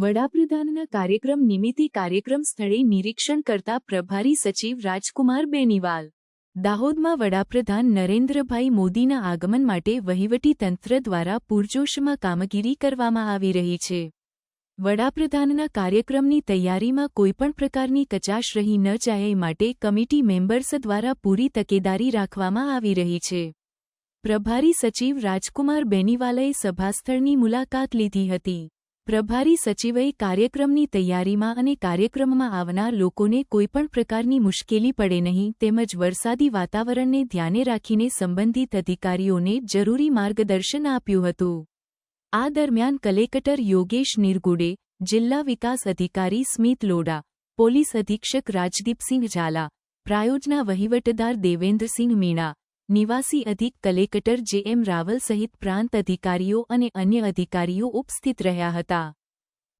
વડાપ્રધાનના કાર્યક્રમ નિમિત્તે કાર્યક્રમ સ્થળે નિરીક્ષણ કરતા પ્રભારી સચિવ રાજકુમાર બેનીવાલ. દાહોદમાં વડાપ્રધાન નરેન્દ્રભાઈ મોદીના આગમન માટે વહીવટી તંત્ર દ્વારા પૂરજોશમાં કામગીરી કરવામાં આવી રહી છે. વડાપ્રધાનના કાર્યક્રમની તૈયારીમાં કોઈપણ પ્રકારની કચાશ રહી ન જાય માટે કમિટી મેમ્બર્સ દ્વારા પૂરી તકેદારી રાખવામાં આવી રહી છે. પ્રભારી સચિવ રાજકુમાર બેનીવાલાએ સભાસ્થળની મુલાકાત લીધી હતી. પ્રભારી સચિવએ કાર્યક્રમની તૈયારીમાં અને કાર્યક્રમમાં આવનાર લોકોને કોઈપણ પ્રકારની મુશ્કેલી પડે નહીં તેમજ વરસાદી વાતાવરણને ધ્યાને રાખીને સંબંધિત અધિકારીઓને જરૂરી માર્ગદર્શન આપ્યું હતું. આ દરમિયાન કલેક્ટર યોગેશ નિરગુડે, જિલ્લા વિકાસ અધિકારી સ્મિત લોડા, પોલીસ અધિક્ષક રાજદીપસિંહ ઝાલા, પ્રાયોજના વહીવટદાર દેવેન્દ્રસિંહ મીણા નિવાસી અધિક કલેક્ટર જે એમ રાવલ સહિત પ્રાંત અધિકારીઓ અને અન્ય અધિકારીઓ ઉપસ્થિત રહ્યા હતા.